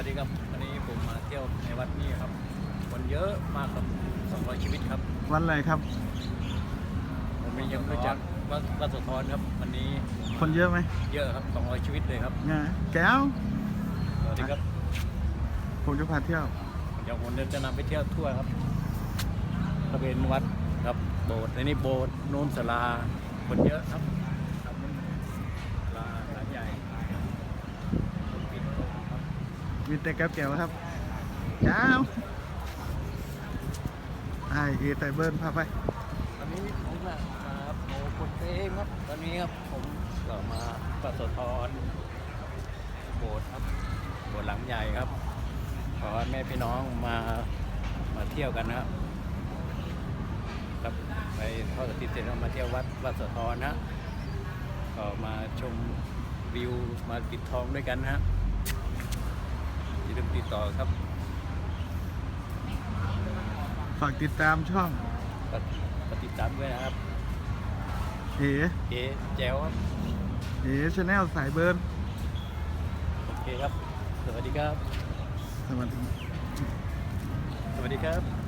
วัสดีครับวันนี้ผมมาเที่ยวในวัดนี้ครับคนเยอะมากครับ200ชีวิตครับ วันอะไรครับ ผมไม่ยังรู้จักวัดวัดโสธรครับ วันนี้คนเยอะไหมเยอะครับ200ชีวิตเลยครับไงแก้วสวัสดีครับผมจะพาเที่ยวเดี๋ยวผมจะนำไปเที่ยวทั่วครับบริเวณวัดครับโบสถ์ในนี้โบสถ์โน้นศาลาคนเยอะครับครับศาลาหลังใหญ่คนปิดครับ มีแต่แก้วแก้วครับแก้วไอเอไตเบิร์นพาไปตอนนี้ผมมาโอ้คนเองครับตอนนี้ครับผมก็มาปัสสทรโบสถ์ครับโบสถ์หลังใหญ่ครับ ขอให้แม่พี่น้องมามาเที่ยวกันนะครับครับไปทอดกฐินเสร็จแล้วมาเที่ยววัดวัดโสธรนะก็มาชมวิวมาปิดทองด้วยกันนะฮะอย่าลืม ติดต่อครับ ฝากติดตามช่องก็ก็ติดตามด้วยนะครับเอเอ๋แจ๋วครับ เอชาแนลสายเบิร์นโอเคครับ สวัสดีครับ สวัสดี สวัสดีครับ